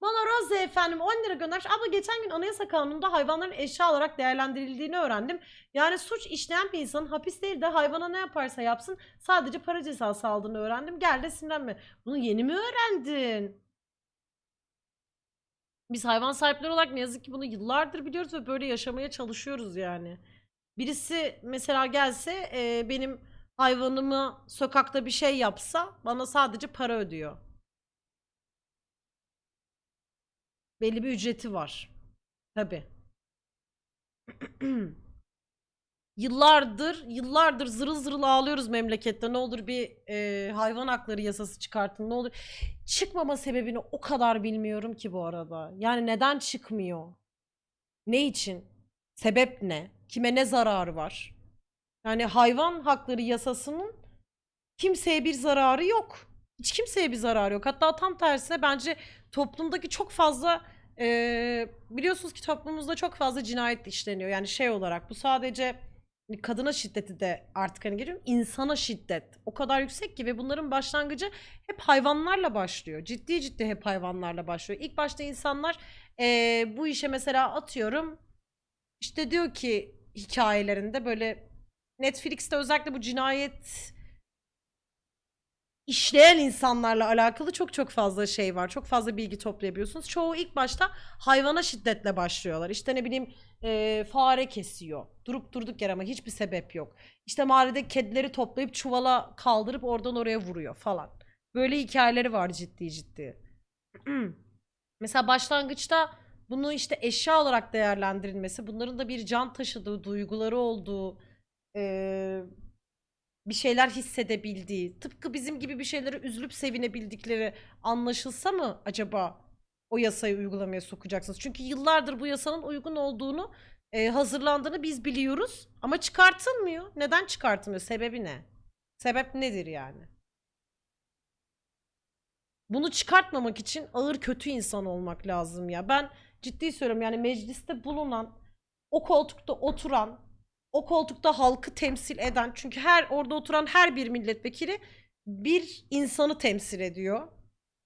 Bana Rose efendim 10 lira göndermiş. Abla geçen gün anayasa kanununda hayvanların eşya olarak değerlendirildiğini öğrendim. Yani suç işleyen bir insanın hapis değil de hayvana ne yaparsa yapsın sadece para cezası aldığını öğrendim. Gel de sinirlenme. Bunu yeni mi öğrendin? Biz hayvan sahipleri olarak ne yazık ki bunu yıllardır biliyoruz ve böyle yaşamaya çalışıyoruz yani. Birisi mesela gelse e, benim hayvanımı sokakta bir şey yapsa bana sadece para ödüyor. Belli bir ücreti var. Tabi. yıllardır, yıllardır zırıl zırıl ağlıyoruz memlekette. Ne olur bir e, hayvan hakları yasası çıkartın. Ne olur. Çıkmama sebebini o kadar bilmiyorum ki bu arada. Yani neden çıkmıyor? Ne için? Sebep ne? Kime ne zararı var? Yani hayvan hakları yasasının kimseye bir zararı yok. Hiç kimseye bir zararı yok. Hatta tam tersine bence toplumdaki çok fazla eee, biliyorsunuz ki toplumumuzda çok fazla cinayet işleniyor. Yani şey olarak bu sadece hani kadına şiddeti de artık hani geliyor. insana şiddet o kadar yüksek ki ve bunların başlangıcı hep hayvanlarla başlıyor. Ciddi ciddi hep hayvanlarla başlıyor. İlk başta insanlar eee, bu işe mesela atıyorum işte diyor ki hikayelerinde böyle Netflix'te özellikle bu cinayet işleyen insanlarla alakalı çok çok fazla şey var. Çok fazla bilgi toplayabiliyorsunuz. Çoğu ilk başta hayvana şiddetle başlıyorlar. İşte ne bileyim e, fare kesiyor. Durup durduk yer ama hiçbir sebep yok. İşte mahallede kedileri toplayıp çuvala kaldırıp oradan oraya vuruyor falan. Böyle hikayeleri var ciddi ciddi. Mesela başlangıçta bunu işte eşya olarak değerlendirilmesi, bunların da bir can taşıdığı, duyguları olduğu, eee, bir şeyler hissedebildiği, tıpkı bizim gibi bir şeylere üzülüp sevinebildikleri anlaşılsa mı acaba o yasayı uygulamaya sokacaksınız? Çünkü yıllardır bu yasanın uygun olduğunu, eee, hazırlandığını biz biliyoruz ama çıkartılmıyor. Neden çıkartılmıyor? Sebebi ne? Sebep nedir yani? Bunu çıkartmamak için ağır kötü insan olmak lazım ya. Ben ciddi söylüyorum yani mecliste bulunan, o koltukta oturan, o koltukta halkı temsil eden çünkü her orada oturan her bir milletvekili bir insanı temsil ediyor.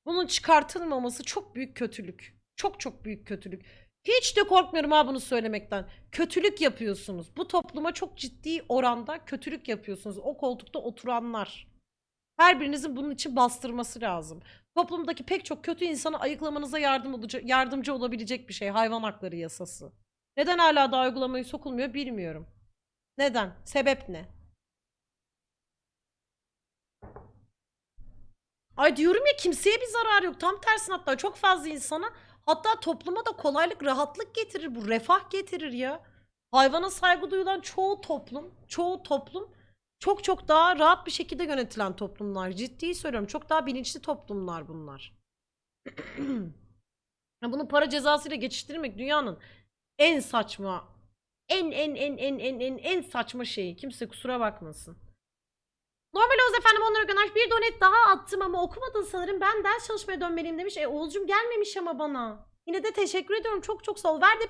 Bunun çıkartılmaması çok büyük kötülük. Çok çok büyük kötülük. Hiç de korkmuyorum ha bunu söylemekten. Kötülük yapıyorsunuz. Bu topluma çok ciddi oranda kötülük yapıyorsunuz. O koltukta oturanlar. Her birinizin bunun için bastırması lazım. Toplumdaki pek çok kötü insanı ayıklamanıza yardım olacak, yardımcı olabilecek bir şey hayvan hakları yasası. Neden hala daha uygulamaya sokulmuyor bilmiyorum. Neden? Sebep ne? Ay diyorum ya kimseye bir zarar yok. Tam tersine hatta çok fazla insana hatta topluma da kolaylık, rahatlık getirir bu. Refah getirir ya. Hayvana saygı duyulan çoğu toplum, çoğu toplum çok çok daha rahat bir şekilde yönetilen toplumlar. Ciddi söylüyorum. Çok daha bilinçli toplumlar bunlar. Bunu para cezasıyla geçiştirmek dünyanın en saçma, en en en en en en en saçma şeyi. Kimse kusura bakmasın. Normal Oğuz efendim onlara göndermiş. Bir donet daha attım ama okumadın sanırım. Ben ders çalışmaya dönmeliyim demiş. E Oğuzcum gelmemiş ama bana. Yine de teşekkür ediyorum. Çok çok sağ ol. Ver de